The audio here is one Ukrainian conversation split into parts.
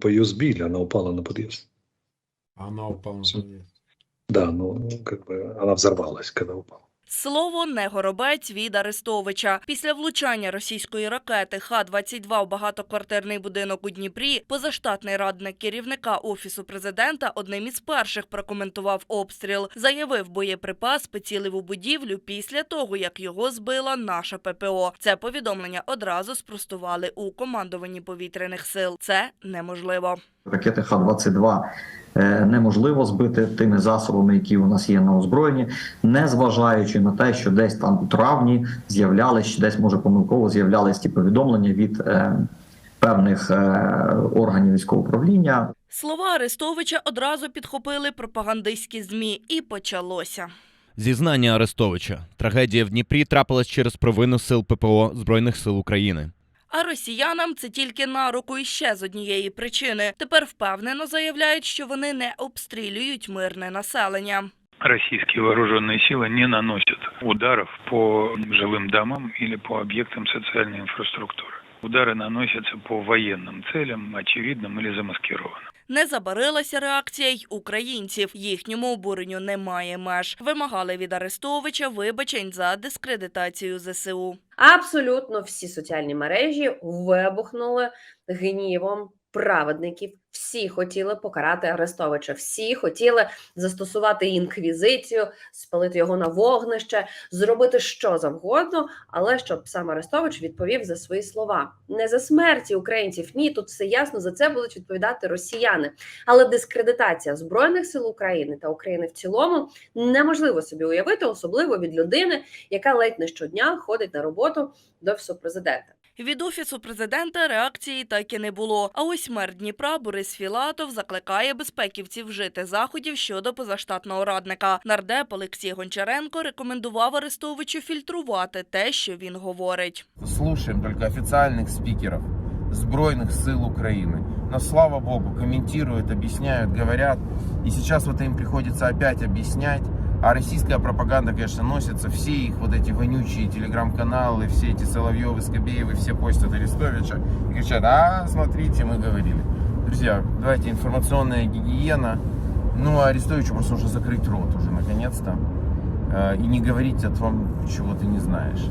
по ее сбили, она упала на подъезд. Она упала на подъезд. Да, ну, как бы она взорвалась, когда упала. Слово не горобець від Арестовича. Після влучання російської ракети Х-22 в багатоквартирний будинок у Дніпрі позаштатний радник керівника офісу президента одним із перших прокоментував обстріл. Заявив, боєприпас поцілив у будівлю після того, як його збила наша ППО. Це повідомлення одразу спростували у командуванні повітряних сил. Це неможливо. Ракети Х-22 е, неможливо збити тими засобами, які у нас є на озброєнні, незважаючи на те, що десь там у травні з'являлись, десь може помилково з'являлись ті повідомлення від е, певних е, органів військового управління. Слова Арестовича одразу підхопили пропагандистські змі, і почалося. Зізнання Арестовича. Трагедія в Дніпрі трапилась через провину сил ППО Збройних сил України. А росіянам це тільки на руку і ще з однієї причини. Тепер впевнено заявляють, що вони не обстрілюють мирне населення. российские вооруженные силы не наносят ударов по жилым домам или по объектам социальной инфраструктуры. Удары наносятся по военным целям, очевидным или замаскированным. Не забарилася реакція й українців. Їхньому обуренню немає меж. Вимагали від Арестовича вибачень за дискредитацію ЗСУ. Абсолютно всі соціальні мережі вибухнули гнівом праведників. Всі хотіли покарати Арестовича, всі хотіли застосувати інквізицію, спалити його на вогнище, зробити що завгодно, але щоб сам Арестович відповів за свої слова. Не за смерті українців. Ні, тут все ясно. За це будуть відповідати росіяни. Але дискредитація збройних сил України та України в цілому неможливо собі уявити, особливо від людини, яка ледь не щодня ходить на роботу до офісу президента. Від офісу президента реакції так і не було. А ось мер Дніпра Борис Філатов закликає безпеківців вжити заходів щодо позаштатного радника. Нардеп Олексій Гончаренко рекомендував Арестовичу фільтрувати те, що він говорить. слушаем только официальных спикеров Збройных сил Украины. Но слава богу, комментируют, объясняют, говорят. И сейчас вот им приходится опять объяснять. А российская пропаганда, конечно, носится. Все их вот эти вонючие телеграм-каналы, все эти Соловьевы, Скобеевы, все постят Арестовича. И кричат, а, смотрите, мы говорили. Друзья, давайте информационная гигиена. Ну, а Арестовичу просто нужно закрыть рот уже, наконец-то. Э, И не говорить о том, чего ты не знаешь.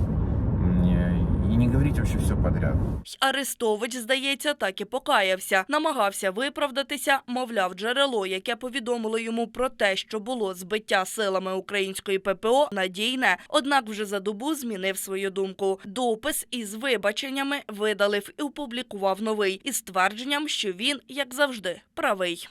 И не говорить вообще все подряд. Арестович, здається, так і покаявся. Намагався виправдатися, мовляв, джерело, яке повідомило йому про те, що було збиття силами української ППО, надійне. Однак вже за добу змінив свою думку. Допис із вибаченнями видалив і опублікував новий із твердженням, що він, як завжди, правий.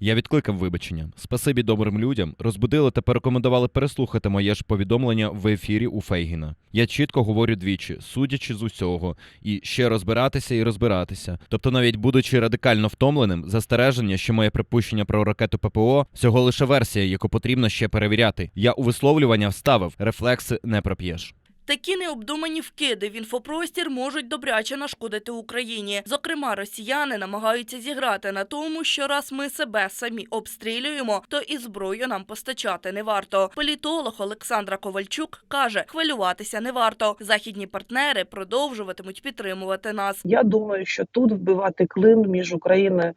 Я відкликав вибачення. Спасибі добрим людям. Розбудили та порекомендували переслухати моє ж повідомлення в ефірі у Фейгіна. Я чітко говорю двічі, судячи з усього, і ще розбиратися і розбиратися. Тобто, навіть будучи радикально втомленим, застереження, що моє припущення про ракету ППО всього лише версія, яку потрібно ще перевіряти. Я у висловлювання вставив рефлекси не проп'єш. Такі необдумані вкиди в інфопростір можуть добряче нашкодити Україні. Зокрема, росіяни намагаються зіграти на тому, що раз ми себе самі обстрілюємо, то і зброю нам постачати не варто. Політолог Олександра Ковальчук каже, хвилюватися не варто. Західні партнери продовжуватимуть підтримувати нас. Я думаю, що тут вбивати клин між Україною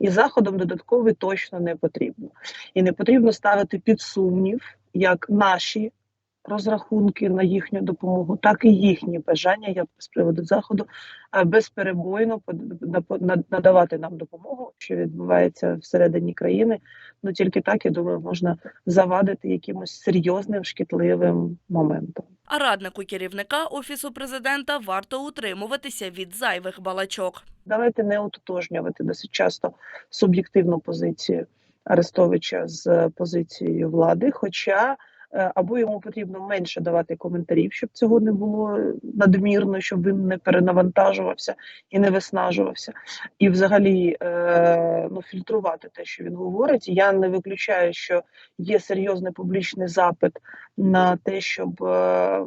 і Заходом додатковий точно не потрібно. І не потрібно ставити під сумнів як наші розрахунки на їхню допомогу, так і їхні бажання, я з приводу заходу безперебойно надавати нам допомогу, що відбувається всередині країни. Ну тільки так я думаю, можна завадити якимось серйозним шкідливим моментом. А раднику керівника офісу президента варто утримуватися від зайвих балачок. Давайте не ототожнювати досить часто суб'єктивну позицію Арестовича з позицією влади. Хоча або йому потрібно менше давати коментарів, щоб цього не було надмірно, щоб він не перенавантажувався і не виснажувався, і взагалі е, ну, фільтрувати те, що він говорить. Я не виключаю, що є серйозний публічний запит на те, щоб е,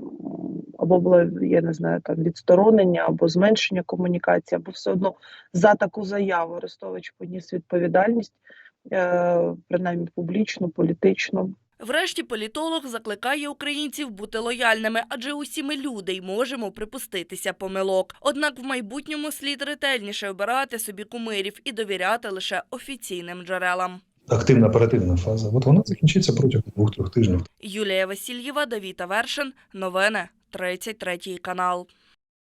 або було я не знаю там відсторонення, або зменшення комунікації, або все одно за таку заяву Арестович поніс відповідальність, е, принаймні публічну, політичну. Врешті політолог закликає українців бути лояльними, адже усі ми люди й можемо припуститися помилок. Однак в майбутньому слід ретельніше обирати собі кумирів і довіряти лише офіційним джерелам. Активна оперативна фаза. От вона закінчиться протягом двох-трьох тижнів. Юлія Васильєва, Давіта Вершин. Новини 33 канал.